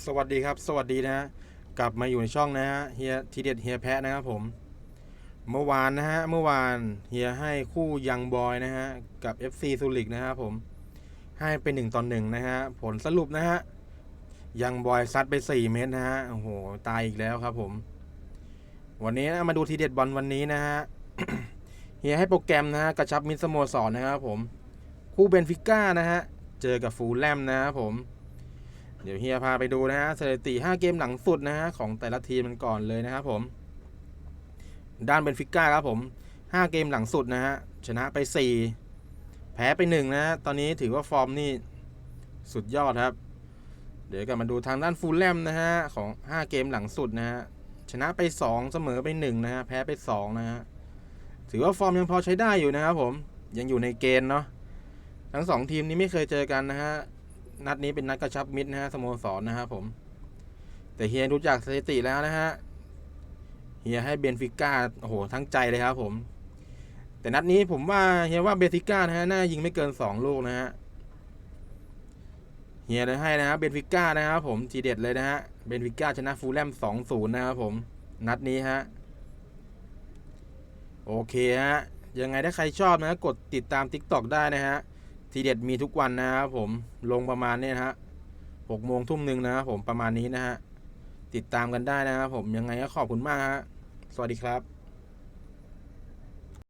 สวัสดีครับ สวัสดีนะฮะกลับมาอยู่ในช่องนะฮะเฮียทีเด็ดเฮียแพะนะครับผม เมื่อวานนะฮะเมื่อวานเฮียให้คู่ยังบอยนะฮะกับ FC ซูริกนะฮะผม ให้เป็นหนึ่งต่อหนึ่งนะฮะผลสรุปนะฮะยังบอยซัดไป 4 เมตรนะฮะโอ้โหตายอีกแล้วครับผม วันนี้นะมาดูทีเด็ดบอลวันนี้นะฮะเฮียให้โปรแกรมนะฮะกระชับมิสโมสรนะครับผม คู่เบนฟิก้านะฮะเจอกับฟูลแลมนะครับผม เดี๋ยวเฮียพาไปดูนะฮะสถิติ5เกมหลังสุดนะฮะของแต่ละทีมมันก่อนเลยนะครับผม ด้านเบนฟิก้าครับผม 5 เกมหลังสุดนะฮะชนะไป 4 แพ้ไป1นะฮะตอนนี้ถือว่าฟอร์มนี่สุดยอดครับ เดี๋ยวกลับมาดูทางด้านฟูลแลมนะฮะของ 5 เกมหลังสุดนะฮะชนะไป 2 เสมอไป1นะฮะแพ้ไป2นะฮะถือว่าฟอร์มยังพอใช้ได้อยู่นะครับผมยังอยู่ในเกณฑ์เนาะทั้งสองทีมนี้ไม่เคยเจอกันนะฮะ นัดนี้เป็นนัดกระชับมิตรนะฮะสโมสรนะครับผม แต่เฮียดูจากสถิติแล้วนะฮะเฮียให้เบนฟิก้าโอ้โหทั้งใจเลยครับผม แต่นัดนี้ผมว่าเฮียว่าเบนฟิก้านะฮะน่ายิงไม่เกินสองลูกนะฮะเฮียเลยให้นะฮะเบนฟิก้านะครับผมทีเด็ดเลยนะฮะเบนฟิก้าชนะฟูลแลมสองศูนย์นะครับผมนัดนี้ฮะโอเคฮะยังไงถ้าใครชอบนะกดติดตาม TikTok ได้นะฮะ ทีเด็ดมีทุกวันนะครับผมลงประมาณนี้นะฮะหกโมงทุ่มหนึ่งนะครับผมประมาณนี้นะฮะติดตามกันได้นะครับผมยังไงก็ขอบคุณมากฮะสวัสดีครับ